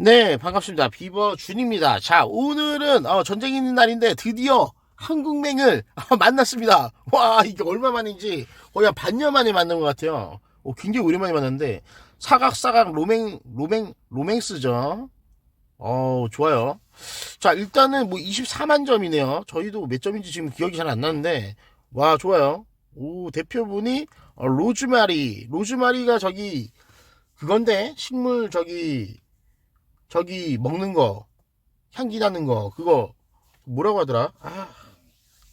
네, 반갑습니다. 비버 준입니다. 자, 오늘은 어, 전쟁 있는 날인데 드디어 한국맹을 어, 만났습니다. 와, 이게 얼마 만인지 거의 한 반년 만에 만난 것 같아요. 어, 굉장히 오랜만에 만났는데 사각사각 로맹 로맹 로맹스죠. 어, 좋아요. 자, 일단은 뭐 24만 점이네요. 저희도 몇 점인지 지금 기억이 잘 안 나는데 와, 좋아요. 오, 대표분이 어, 로즈마리. 로즈마리가 저기 그건데 식물 저기 저기 먹는 거 향기 나는 거 그거 뭐라고 하더라? 아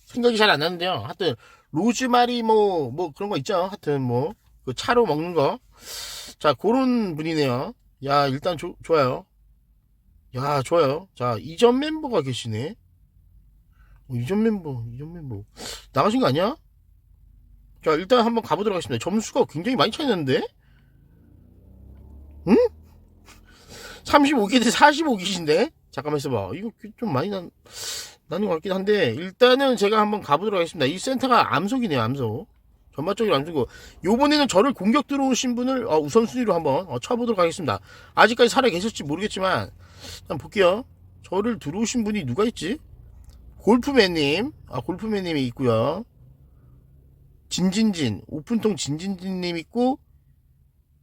생각이 잘 안 나는데요. 하여튼 로즈마리 뭐뭐 그런 거 있죠. 하여튼 뭐 그 차로 먹는 거. 자 그런 분이네요. 야 일단 조, 좋아요. 야 좋아요. 자 이전 멤버가 계시네. 어, 이전 멤버 이전 mem버. 나가신 거 아니야? 자 일단 한번 가보도록 하겠습니다. 점수가 굉장히 많이 차이 나는데 35기 대 45기신데? 잠깐만 있어봐. 이거 좀 많이 난, 나는 것 같긴 한데, 일단은 제가 한번 가보도록 하겠습니다. 이 센터가 암속이네요, 암속. 전반적으로 암속이고, 요번에는 저를 공격 들어오신 분을 어, 우선순위로 한번 어, 쳐보도록 하겠습니다. 아직까지 살아 계실지 모르겠지만, 한번 볼게요. 저를 들어오신 분이 누가 있지? 골프맨님, 아, 골프맨님이 있고요 진진진, 오픈통 진진진님 있고,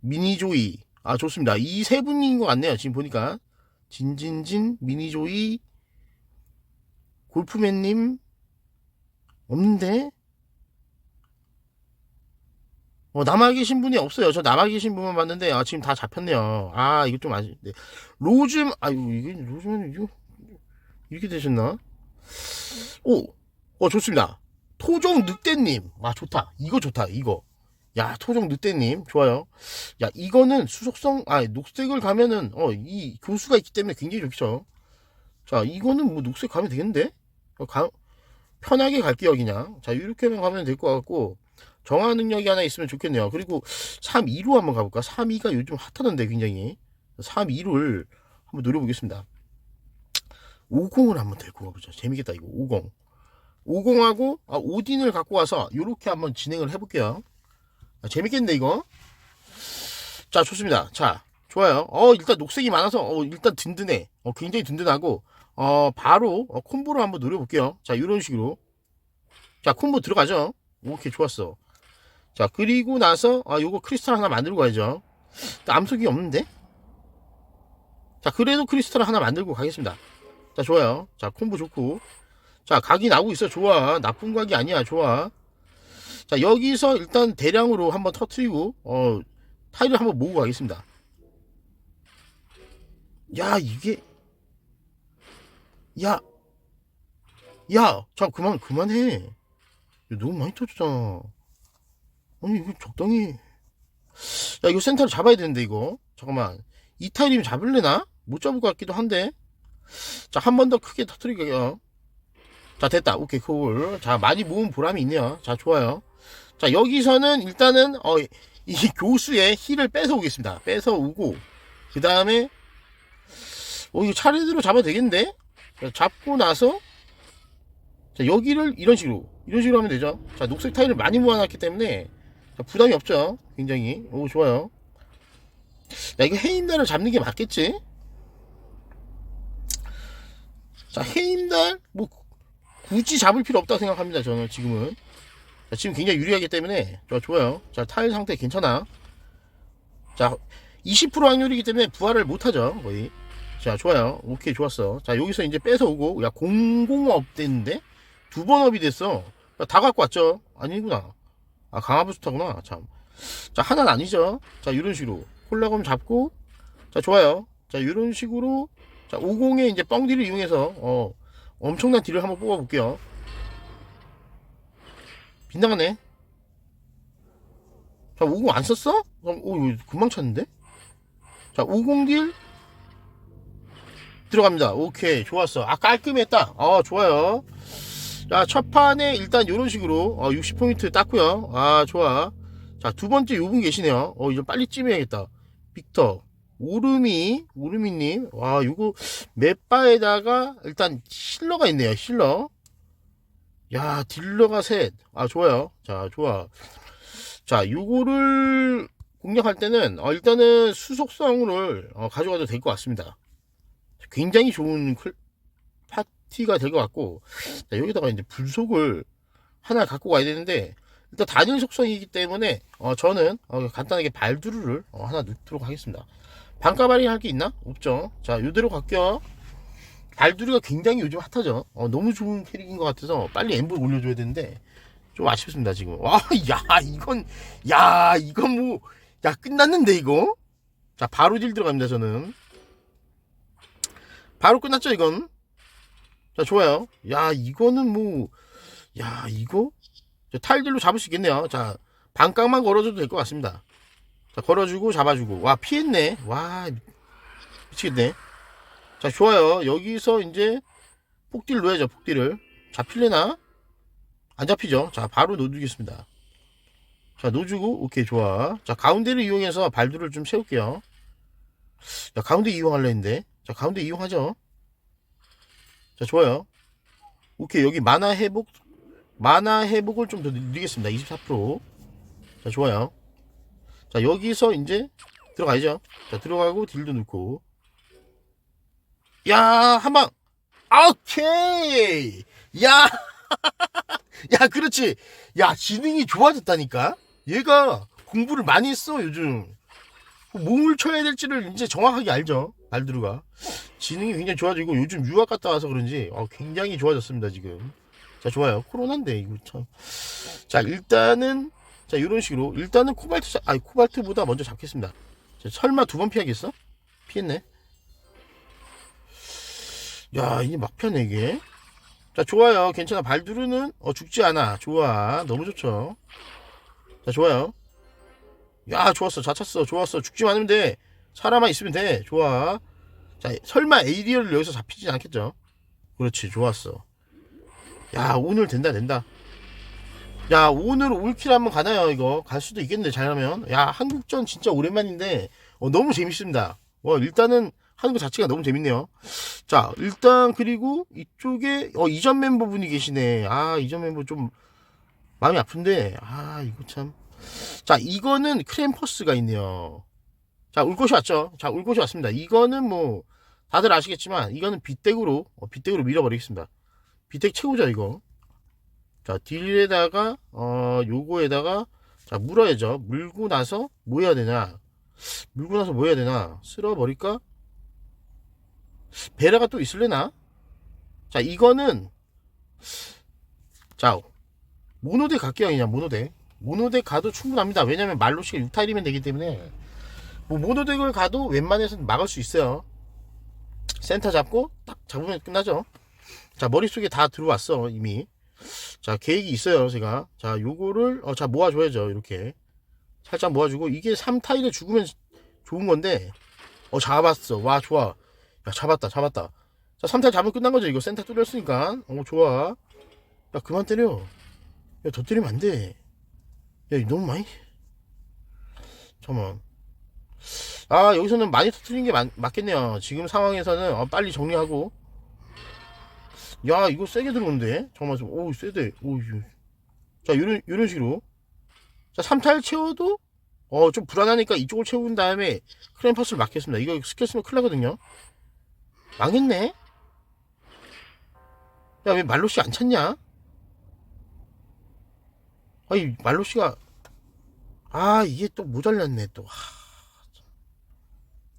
미니조이, 아, 좋습니다. 이 세 분인 것 같네요. 지금 보니까. 진진진, 미니조이, 골프맨님, 없는데? 어, 남아 계신 분이 없어요. 저 남아 계신 분만 봤는데, 아, 지금 다 잡혔네요. 아, 이거 좀 아쉽네. 로즈, 아유, 이게, 로즈는, 이거, 이렇게 되셨나? 오, 어, 좋습니다. 토종 늑대님. 아, 좋다. 이거 좋다. 이거. 야, 토종 늑대님, 좋아요. 야, 이거는 수속성, 아, 녹색을 가면은, 어, 이 교수가 있기 때문에 굉장히 좋죠. 자, 이거는 뭐 녹색 가면 되겠는데? 어, 가, 편하게 갈게요, 그냥. 자, 이렇게만 가면 될 것 같고, 정화 능력이 하나 있으면 좋겠네요. 그리고 3-2로 한번 가볼까? 3-2가 요즘 핫하던데, 굉장히. 3-2를 한번 노려보겠습니다. 50을 한번 데리고 가보자. 재밌겠다, 이거. 50. 50하고, 아, 오딘을 갖고 와서, 요렇게 한번 진행을 해볼게요. 아, 재밌겠는데 이거? 자 좋습니다. 자 좋아요. 어 일단 녹색이 많아서 어 일단 든든해. 어 굉장히 든든하고 어 바로 어, 콤보로 한번 노려볼게요. 자 이런 식으로. 자 콤보 들어가죠? 오케이 좋았어. 자 그리고 나서 아 요거 크리스탈 하나 만들고 가야죠. 암석이 없는데? 자 그래도 크리스탈 하나 만들고 가겠습니다. 자 좋아요. 자 콤보 좋고. 자 각이 나오고 있어. 좋아. 나쁜 각이 아니야. 좋아 자 여기서 일단 대량으로 한번 터트리고 어 타일을 한번 모으고 가겠습니다 야 이게 야 야, 자 그만 그만해. 야, 너무 많이 터졌잖아. 아니 이거 적당히. 야 이거 센터를 잡아야 되는데 이거. 잠깐만. 이 타일이면 잡을래나? 못 잡을 것 같기도 한데. 자 한 번 더 크게 터트릴게요. 자 됐다. 오케이 콜. 자 많이 모은 보람이 있네요. 자 좋아요. 자 여기서는 일단은 어, 이 교수의 힐을 뺏어 오겠습니다. 뺏어 오고 그 다음에 어 이거 차례대로 잡아도 되겠는데? 자, 잡고 나서 자 여기를 이런 식으로 이런 식으로 하면 되죠. 자 녹색 타일을 많이 모아놨기 때문에 자, 부담이 없죠. 굉장히 오 좋아요. 야 이거 해임달을 잡는 게 맞겠지? 자 해임달 뭐 굳이 잡을 필요 없다고 생각합니다. 저는 지금은. 자, 지금 굉장히 유리하기 때문에 자, 좋아요. 자, 타일 상태 괜찮아. 자, 20% 확률이기 때문에 부활을 못하죠. 거의. 자, 좋아요. 오케이, 좋았어. 자, 여기서 이제 뺏어 오고, 야, 공공업 됐는데? 두 번 업이 됐어. 야, 다 갖고 왔죠? 아니구나. 아, 강화부스터구나. 참. 자, 하나는 아니죠. 자, 이런 식으로. 콜라검 잡고, 자, 좋아요. 자, 이런 식으로, 자, 50의 이제 뻥디를 이용해서, 어, 엄청난 딜을 한번 뽑아볼게요. 빗나가네. 자, 50 안 썼어? 오, 이거 금방 찼는데? 자, 50딜 들어갑니다. 오케이, 좋았어. 아, 깔끔했다. 아, 좋아요. 자, 첫 판에 일단 이런 식으로 어, 60포인트 땄고요. 아, 좋아. 자, 두 번째 요분 계시네요. 어, 이제 빨리 찜해야겠다. 빅터. 오르미, 오르미님. 와, 요거 맵바에다가 일단 실러가 있네요. 실러. 야, 딜러가 셋. 아, 좋아요. 자, 좋아. 자, 요거를 공략할 때는, 어, 일단은 수속성을 어, 가져가도 될 것 같습니다. 굉장히 좋은 클- 파티가 될 것 같고 자, 여기다가 이제 불속을 하나 갖고 가야 되는데 일단 단일 속성이기 때문에 어, 저는 어, 간단하게 발두루를 어, 하나 넣도록 하겠습니다. 반가발이 할 게 있나? 없죠. 자, 이대로 갈게요. 발두루가 굉장히 요즘 핫하죠. 어, 너무 좋은 캐릭인 것 같아서 빨리 엠블 올려줘야 되는데 좀 아쉽습니다 지금. 와, 야, 이건, 야, 이건 뭐, 야, 끝났는데 이거? 자, 바로 딜 들어갑니다 저는. 바로 끝났죠 이건. 자, 좋아요. 야, 이거는 뭐, 야, 이거? 자, 타일들로 잡을 수 있겠네요. 자, 반깡만 걸어줘도 될 것 같습니다. 자, 걸어주고, 잡아주고. 와, 피했네. 와, 미치겠네. 자, 좋아요. 여기서 이제, 폭딜 넣어야죠, 폭딜을. 잡힐래나? 안 잡히죠? 자, 바로 넣어주겠습니다. 자, 넣어주고, 오케이, 좋아. 자, 가운데를 이용해서 발두를 좀 채울게요. 자, 가운데 이용할래 했는데. 자, 가운데 이용하죠. 자, 좋아요. 오케이, 여기 만화 회복, 만화 회복을 좀 더 늘리겠습니다. 24%. 자, 좋아요. 자, 여기서 이제 들어가야죠. 자, 들어가고 딜도 넣고. 야, 한 방. 오케이. 야. 야, 그렇지. 야, 지능이 좋아졌다니까? 얘가 공부를 많이 했어, 요즘. 몸을 쳐야 될지를 이제 정확하게 알죠. 발드루가. 지능이 굉장히 좋아지고 요즘 유학 갔다 와서 그런지 어, 굉장히 좋아졌습니다, 지금. 자, 좋아요. 코로나인데, 이거 참. 자, 일단은, 자, 이런 식으로. 일단은 코발트, 자- 아니, 코발트보다 먼저 잡겠습니다. 자, 설마 두 번 피하겠어? 피했네. 야, 이게 막편네, 이게. 자, 좋아요. 괜찮아. 발두르는, 어, 죽지 않아. 좋아. 너무 좋죠. 자, 좋아요. 야, 좋았어. 잘 찼어. 좋았어. 죽지 않으면 돼. 사람만 있으면 돼. 좋아. 자, 설마 에이리어를 여기서 잡히진 않겠죠? 그렇지. 좋았어. 야, 오늘 된다, 된다. 야, 오늘 올킬 한번 가나요, 이거? 갈 수도 있겠네, 잘하면. 야, 한국전 진짜 오랜만인데, 어, 너무 재밌습니다. 와, 일단은 하는 것 자체가 너무 재밌네요. 자, 일단, 그리고 이쪽에, 어, 이전 멤버분이 계시네. 아, 이전 멤버 좀, 마음이 아픈데, 아, 이거 참. 자, 이거는 크램퍼스가 있네요. 자, 울 곳이 왔죠. 자, 울 곳이 왔습니다. 이거는 뭐, 다들 아시겠지만, 이거는 빗대구로, 어, 빗대구로 밀어버리겠습니다. 빗대구 최고죠, 이거. 자, 딜에다가, 어, 요거에다가, 자, 물어야죠. 물고 나서, 뭐 해야 되나? 물고 나서 뭐 해야 되나? 쓸어버릴까? 베라가 또 있을래나? 자, 이거는, 자, 모노덱 갈게요, 그냥, 모노덱. 모노덱 가도 충분합니다. 왜냐면 말로시가 6타일이면 되기 때문에, 뭐, 모노덱을 가도 웬만해서는 막을 수 있어요. 센터 잡고, 딱 잡으면 끝나죠. 자, 머릿속에 다 들어왔어, 이미. 자, 계획이 있어요, 제가. 자, 요거를, 어, 자, 모아 줘야죠, 이렇게. 살짝 모아주고, 이게 3타일에 죽으면 좋은 건데, 어, 잡았어. 와, 좋아. 야, 잡았다, 잡았다. 자, 3타일 잡으면 끝난 거죠, 이거. 센터 뚫렸으니까. 어, 좋아. 야, 그만 때려. 야, 더 때리면 안 돼. 야, 너무 많이. 잠깐만. 아, 여기서는 많이 터트리는 게 맞, 맞겠네요. 지금 상황에서는, 어, 빨리 정리하고. 야, 이거 세게 들어오는데? 잠깐만, 좀, 오, 세대. 오. 자, 요런, 요런 식으로. 자, 3타일 채워도, 어, 좀 불안하니까 이쪽을 채운 다음에 크램퍼스를 막겠습니다. 이거 스킬 쓰면 큰일 나거든요. 망했네? 야, 왜 말로씨 안 찾냐? 아니, 말로씨가, 아, 이게 또 모자랐네, 또.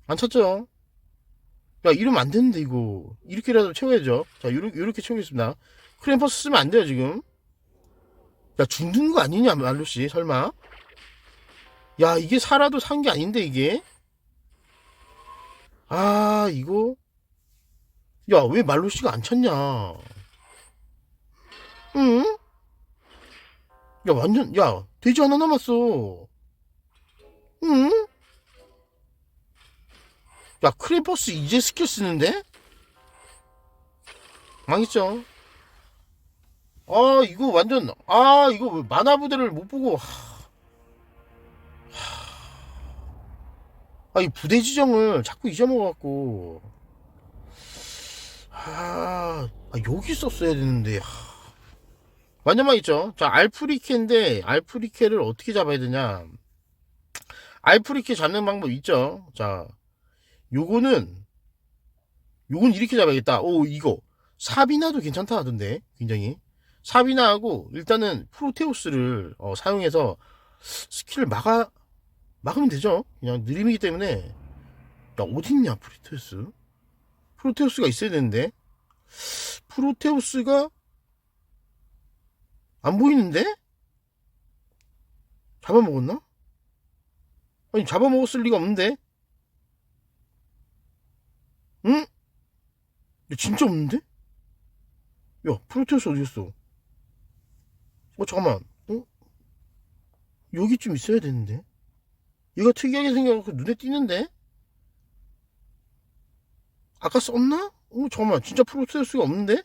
안 찾죠? 야, 이러면 안 되는데, 이거. 이렇게라도 채워야죠. 자, 요렇게, 요렇게 채우겠습니다. 크램퍼스 쓰면 안 돼요, 지금. 야, 죽는 거 아니냐, 말로씨, 설마? 야, 이게 살아도 산 게 아닌데, 이게? 아, 이거? 야, 왜 말로씨가 안 찼냐? 응? 야, 완전, 야, 돼지 하나 남았어. 응? 야, 크레퍼스 이제 스킬 쓰는데? 망했죠. 아, 이거 완전, 아, 이거 왜 만화 부대를 못 보고, 하... 아, 이 부대 지정을 자꾸 잊어먹어갖고. 아, 아, 여기 썼어야 되는데. 하... 완전 망했죠. 자, 알프리케인데, 알프리케를 어떻게 잡아야 되냐. 알프리케 잡는 방법 있죠. 자, 요거는, 요건 이렇게 잡아야겠다. 오, 이거. 사비나도 괜찮다 하던데, 굉장히. 사비나하고, 일단은 프로테우스를 어, 사용해서 스킬을 막아, 막으면 되죠. 그냥 느림이기 때문에. 야, 어딨냐, 프로테우스? 프로테우스가 있어야 되는데. 프로테우스가 안 보이는데? 잡아먹었나? 아니, 잡아먹었을 리가 없는데? 응? 야, 진짜 없는데? 야, 프로테우스 어디였어? 어, 잠깐만. 어? 여기쯤 있어야 되는데? 얘가 특이하게 생겨서 눈에 띄는데? 아까 썼나? 어, 잠깐만. 진짜 프로테우스가 없는데?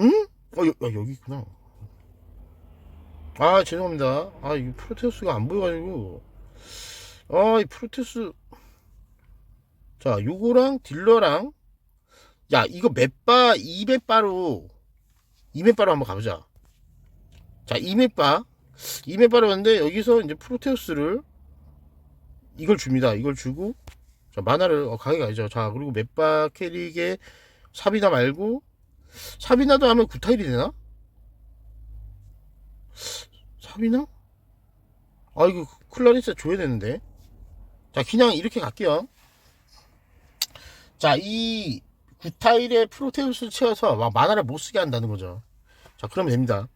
응? 어, 여, 야, 여기 있구나. 아, 죄송합니다. 아, 이 프로테우스가 안 보여가지고. 아, 이 프로테우스. 자, 요거랑 딜러랑. 야, 이거 맷바, 200바로, 200바로 한번 가보자. 자, 200바. 200바로 갔는데, 여기서 이제 프로테우스를, 이걸 줍니다. 이걸 주고, 자, 만화를, 어, 가게가 아니죠. 자, 그리고 맷바 캐릭에 사비나 말고, 사비나도 하면 9타일이 되나? 사비나? 아, 이거 클라리스 줘야 되는데. 자, 그냥 이렇게 갈게요. 자, 이 9타일의 프로테우스 채워서 막 만화를 못 쓰게 한다는 거죠. 자, 그러면 됩니다.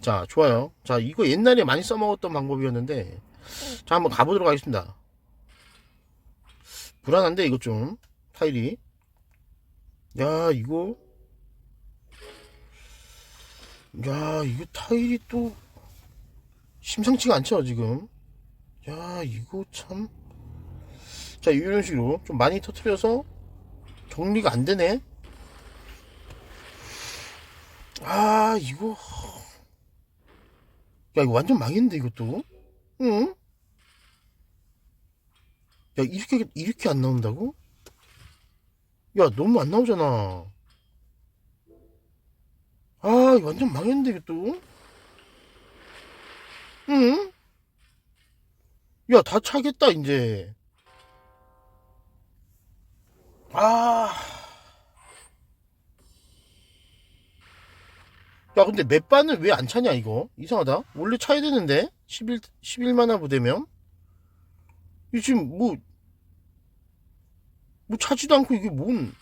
자, 좋아요. 자, 이거 옛날에 많이 써먹었던 방법이었는데, 자, 한번 가보도록 하겠습니다. 불안한데, 이것 좀. 타일이. 야, 이거. 야, 이거 타일이 또, 심상치가 않죠, 지금. 야, 이거 참. 자, 이런 식으로 좀 많이 터트려서 정리가 안 되네. 아, 이거. 야, 이거 완전 망했는데, 이것도. 응? 야, 이렇게, 이렇게 안 나온다고? 야, 너무 안 나오잖아. 아, 완전 망했는데, 이것도. 응? 야, 다 차겠다, 이제. 아. 야, 근데 맷바는 왜안 차냐, 이거? 이상하다. 원래 차야 되는데? 11, 11만 화 부대면? 이 지금 뭐, 뭐 차지도 않고 이게 뭔,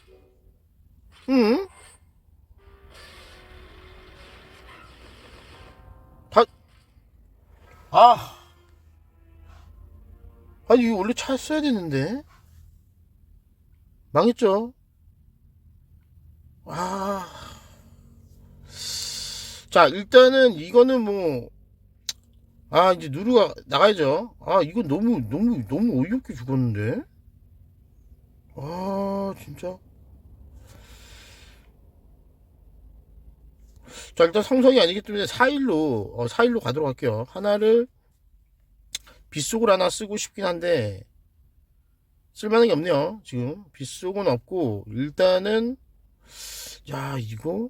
응? 다, 아. 아니, 이거 원래 차였어야 되는데? 망했죠? 아. 자, 일단은 이거는 뭐, 아, 이제 누르가 나가야죠. 아, 이건 너무, 너무, 너무 어이없게 죽었는데? 아, 진짜. 자, 일단 성성이 아니기 때문에 4일로, 어, 4일로 가도록 할게요. 하나를 빗속을 하나 쓰고 싶긴 한데, 쓸만한 게 없네요. 지금 빗속은 없고 일단은 야 이거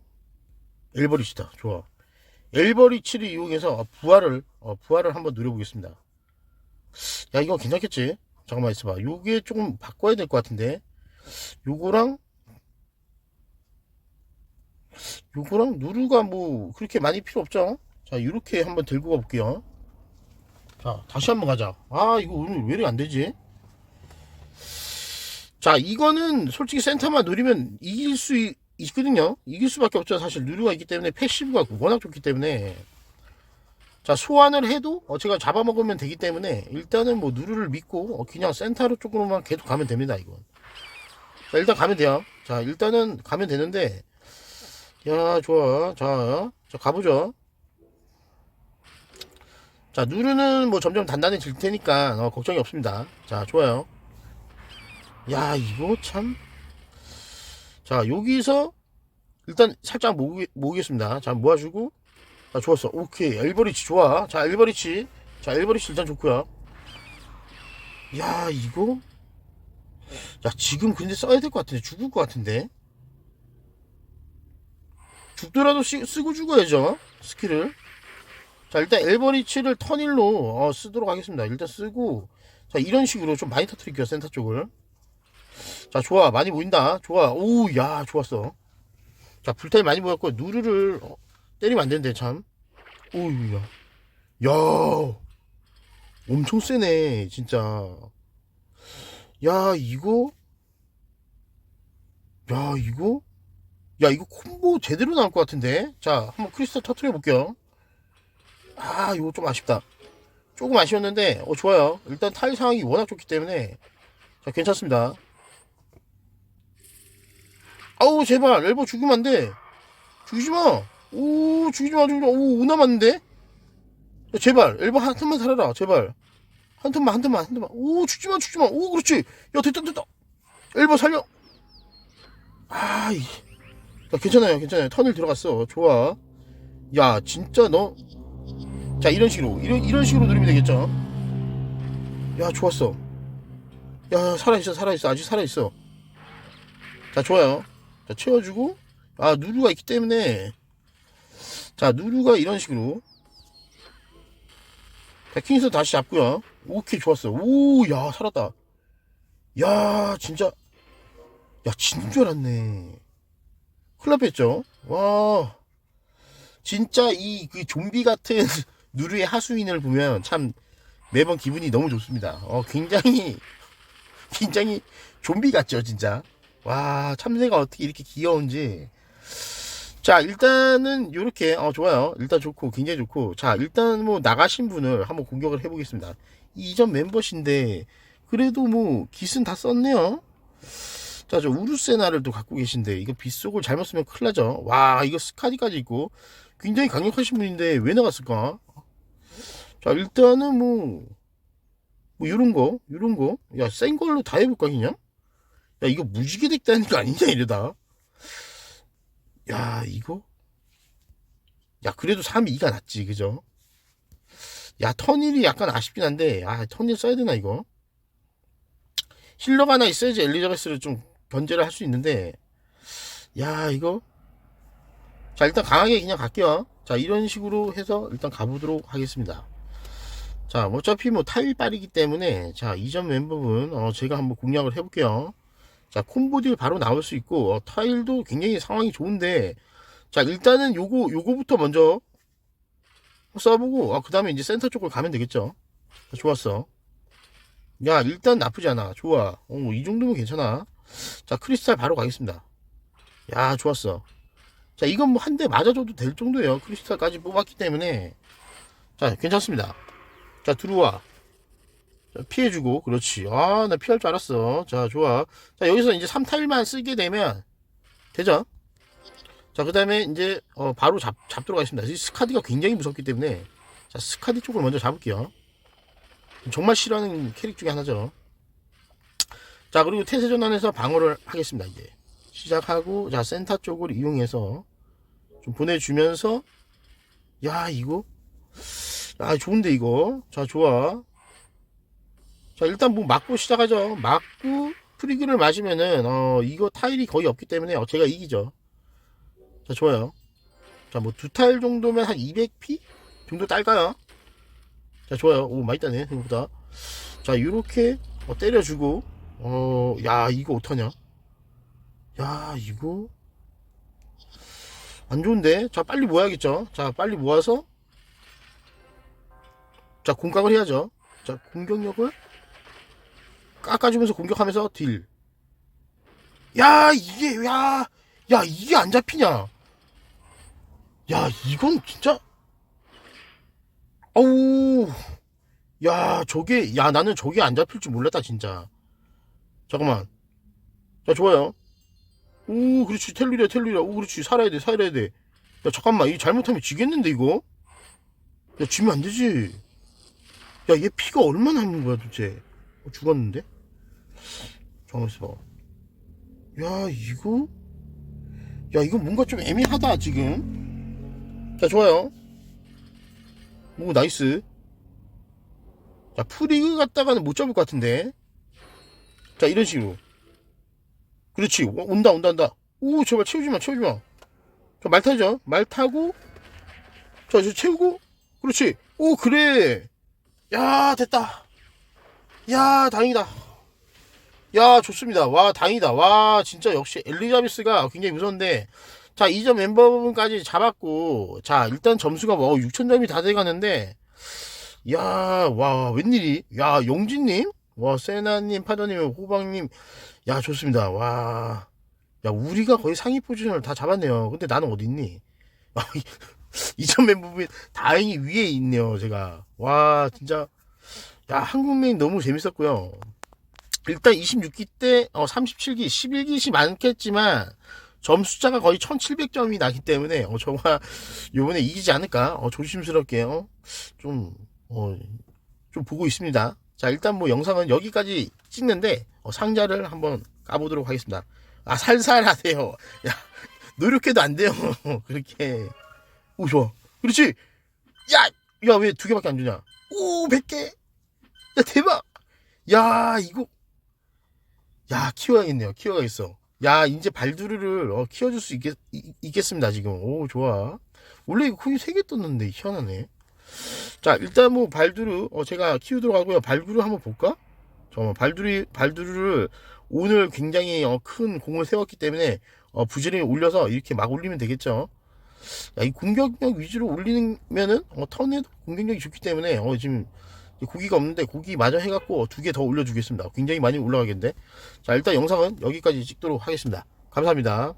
엘버리치다. 좋아. 엘버리치를 이용해서 부활을 어, 부활을 한번 누려보겠습니다. 야 이거 괜찮겠지? 잠깐만 있어봐. 요게 조금 바꿔야 될 것 같은데 요거랑 요거랑 누르가 뭐 그렇게 많이 필요 없죠? 자 이렇게 한번 들고 가볼게요. 자 다시 한번 가자. 아 이거 오늘 왜 이렇게 안 되지? 자, 이거는 솔직히 센터만 누리면 이길 수 있, 있거든요. 이길 수밖에 없죠. 사실 누르가 있기 때문에 패시브가 워낙 좋기 때문에. 자, 소환을 해도 어, 제가 잡아먹으면 되기 때문에 일단은 뭐 누르를 믿고 어, 그냥 센터로 쪽으로만 계속 가면 됩니다. 이건. 자, 일단 가면 돼요. 자, 일단은 가면 되는데. 야, 좋아. 자, 자 가보죠. 자, 누르는 뭐 점점 단단해질 테니까 어, 걱정이 없습니다. 자, 좋아요. 야 이거 참. 자 여기서 일단 살짝 모으, 모으겠습니다. 자 모아주고. 자 좋았어. 오케이 엘버리치 좋아. 자 엘버리치. 자 엘버리치 일단 좋고요. 야 이거. 야 지금 근데 써야 될 것 같은데 죽을 것 같은데. 죽더라도 쓰, 쓰고 죽어야죠. 스킬을. 자 일단 엘버리치를 턴일로 어, 쓰도록 하겠습니다. 일단 쓰고 자 이런 식으로 좀 많이 터트릴게요 센터 쪽을 자 좋아. 많이 보인다. 좋아. 오 야 좋았어. 자 불타임 많이 보였고 누르를 어, 때리면 안 되는데 참. 오우야. 야. 엄청 세네 진짜. 야 이거? 야 이거? 야 이거 콤보 제대로 나올 것 같은데? 자 한번 크리스탈 터트려 볼게요. 아 이거 좀 아쉽다. 조금 아쉬웠는데 어 좋아요. 일단 타일 상황이 워낙 좋기 때문에. 자 괜찮습니다 아우 제발. 엘보 죽으면 안 돼. 죽이지 마. 오 죽이지 마 죽이지 마. 오 5 남았는데? 야, 제발. 엘보 한 턴만 살아라 제발. 한 턴만 한 턴만 한 턴만. 오 죽지 마 죽지 마. 오 그렇지. 야 됐다 됐다. 엘보 살려. 아이. 야, 괜찮아요 괜찮아요. 턴을 들어갔어. 좋아. 야 진짜 너. 자 이런 식으로. 이런 이런 식으로 누르면 되겠죠? 야 좋았어. 야 살아있어 살아있어. 아직 살아있어. 자 좋아요 자 채워주고. 아 누르가 있기 때문에. 자 누르가 이런 식으로. 자 킹스 다시 잡고요. 오케이 좋았어 오 야 살았다. 야 진짜. 야 진줄 줄 알았네. 날 뻔했죠? 와. 진짜 이 그 좀비 같은 누르의 하수인을 보면 참 매번 기분이 너무 좋습니다. 어 굉장히 굉장히 좀비 같죠 진짜 와 참새가 어떻게 이렇게 귀여운지. 자 일단은 요렇게 어 좋아요. 일단 좋고 굉장히 좋고. 자 일단 뭐 나가신 분을 한번 공격을 해보겠습니다. 이전 멤버신데 그래도 뭐 깃은 다 썼네요. 자 저 우르세나를 또 갖고 계신데 이거 빗속을 잘못 쓰면 큰일 나죠. 와 이거 스카디까지 있고 굉장히 강력하신 분인데 왜 나갔을까? 자 일단은 뭐뭐 요런 거 요런 거야 센 걸로 다 해볼까 그냥 야 이거 무지개 덱다는 거 아니냐 이러다. 야 이거? 야 그래도 3이 2가 낫지 그죠? 야 턴일이 약간 아쉽긴 한데 아 턴일 써야 되나 이거? 힐러가 하나 있어야지 엘리자베스를 좀 견제를 할 수 있는데. 야 이거? 자 일단 강하게 그냥 갈게요. 자 이런 식으로 해서 일단 가보도록 하겠습니다. 자 어차피 뭐 타일 빠르기 때문에 자 이전 멤버분 어, 제가 한번 공략을 해볼게요 자 콤보딜 바로 나올 수 있고 어, 타일도 굉장히 상황이 좋은데 자 일단은 요거 요거부터 먼저 써보고 어, 그 다음에 이제 센터 쪽을 가면 되겠죠? 자, 좋았어. 야 일단 나쁘지 않아. 좋아. 어, 이 정도면 괜찮아. 자 크리스탈 바로 가겠습니다. 야 좋았어. 자 이건 뭐 한 대 맞아줘도 될 정도예요. 크리스탈까지 뽑았기 때문에. 자 괜찮습니다. 자 들어와. 자, 피해주고 그렇지. 아 나 피할 줄 알았어. 자 좋아. 자 여기서 이제 3타일만 쓰게 되면 되죠? 자그 다음에 이제 어, 바로 잡, 잡도록 하겠습니다. 이 스카디가 굉장히 무섭기 때문에. 자 스카디 쪽을 먼저 잡을게요. 정말 싫어하는 캐릭 중에 하나죠. 자 그리고 태세 전환해서 방어를 하겠습니다 이제. 시작하고 자 센터 쪽을 이용해서 좀 보내주면서 야 이거? 아 좋은데 이거? 자 좋아 자 일단 뭐 맞고 시작하죠. 맞고 프리그를 맞으면은 어 이거 타일이 거의 없기 때문에 어, 제가 이기죠. 자 좋아요. 자 뭐 두 타일 정도면 한 200p 정도 딸까요? 자 좋아요. 오 많이 따네 생각보다. 자 요렇게 어, 때려주고 어 야 이거 어떡하냐? 야 이거? 안 좋은데? 자 빨리 모아야겠죠? 자 빨리 모아서 자 공각을 해야죠. 자 공격력을 깎아주면서 공격하면서 딜. 야, 이게, 야, 야, 이게 안 잡히냐. 야, 이건 진짜, 어우, 야, 저게, 야, 나는 저게 안 잡힐 줄 몰랐다, 진짜. 잠깐만. 자, 좋아요. 오, 그렇지, 텔루리야, 텔루리야. 오, 그렇지, 살아야 돼, 살아야 돼. 야, 잠깐만, 이거 잘못하면 지겠는데, 이거? 야, 지면 안 되지. 야, 얘 피가 얼마나 남는 거야, 도대체. 어, 죽었는데? 잠깐만 있어봐. 야, 이거? 야, 이거 뭔가 좀 애매하다, 지금. 자, 좋아요. 오, 나이스. 자, 프리그 갔다가는 못 잡을 것 같은데. 자, 이런 식으로. 그렇지. 어, 온다, 온다, 온다. 오, 제발 채우지 마, 채우지 마. 자, 말 타죠? 말 타고. 자, 저 채우고. 그렇지. 오, 그래. 야, 됐다. 야 다행이다. 야 좋습니다. 와 다행이다. 와 진짜 역시 엘리자베스가 굉장히 무서운데. 자 이전 멤버분까지 잡았고 자 일단 점수가 뭐 6천점이 다 돼가는데. 야와 웬일이? 야 용진님? 와 세나님 파더님 호방님. 야 좋습니다. 와. 야 우리가 거의 상위 포지션을 다 잡았네요. 근데 나는 어디 있니? 아, 이- 이전 멤버분 다행히 위에 있네요 제가. 와 진짜 야 한국맨 너무 재밌었고요. 일단 26기 때 어, 37기 11기시 많겠지만 점수자가 거의 1700점이 나기 때문에 어, 정말 요번에 이기지 않을까? 어, 조심스럽게 어, 좀, 어, 좀 보고 있습니다. 자 일단 뭐 영상은 여기까지 찍는데 어, 상자를 한번 까보도록 하겠습니다. 아 살살 하세요. 야 노력해도 안 돼요. 그렇게. 오 좋아. 그렇지! 야 야 왜 두 개밖에 안 주냐? 오 100개 야 대박! 야 이거. 야 키워야겠네요. 키워야겠어. 야 이제 발두르를 어, 키워줄 수 있겠, 이- 있겠습니다 지금. 오 좋아. 원래 이거 코인 3개 떴는데 희한하네. 자 일단 뭐 발두르 어, 제가 키우도록 하고요. 발두르 한번 볼까? 잠깐만 발두르 발두르를 오늘 굉장히 어, 큰 공을 세웠기 때문에 어, 부지런히 올려서 이렇게 막 올리면 되겠죠? 야, 이 공격력 위주로 올리면은 어, 턴에도 공격력이 좋기 때문에 어, 지금 고기가 없는데 고기 마저 해갖고 두 개 더 올려주겠습니다. 굉장히 많이 올라가겠는데. 자 일단 영상은 여기까지 찍도록 하겠습니다. 감사합니다.